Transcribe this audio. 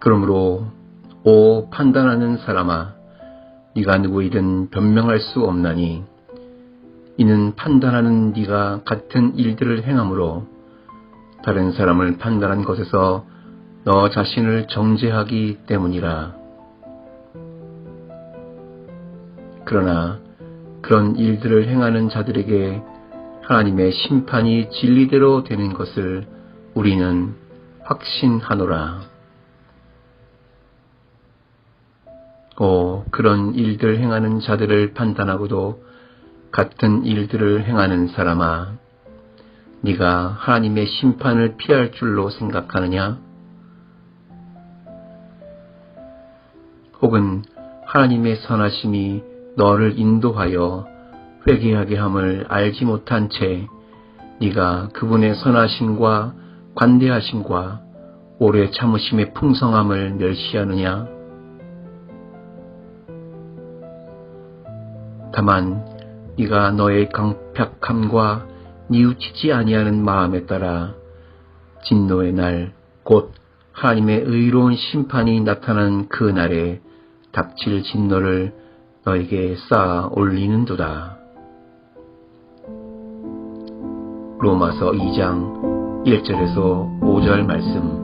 그러므로 오 판단하는 사람아 네가 누구이든 변명할 수 없나니 이는 판단하는 네가 같은 일들을 행함으로 다른 사람을 판단한 것에서 너 자신을 정죄하기 때문이라. 그러나 그런 일들을 행하는 자들에게 하나님의 심판이 진리대로 되는 것을 우리는 확신하노라. 오, 그런 일들 행하는 자들을 판단하고도 같은 일들을 행하는 사람아, 네가 하나님의 심판을 피할 줄로 생각하느냐? 혹은 하나님의 선하심이 너를 인도하여 회개하게 함을 알지 못한 채 네가 그분의 선하심과 관대하심과 오래 참으심의 풍성함을 멸시하느냐? 다만 네가 너의 강팍함과 뉘우치지 아니하는 마음에 따라 진노의 날 곧 하나님의 의로운 심판이 나타나는 그 날에 닥칠 진노를 너에게 쌓아 올리는도다. 로마서 2장 1절에서 5절 말씀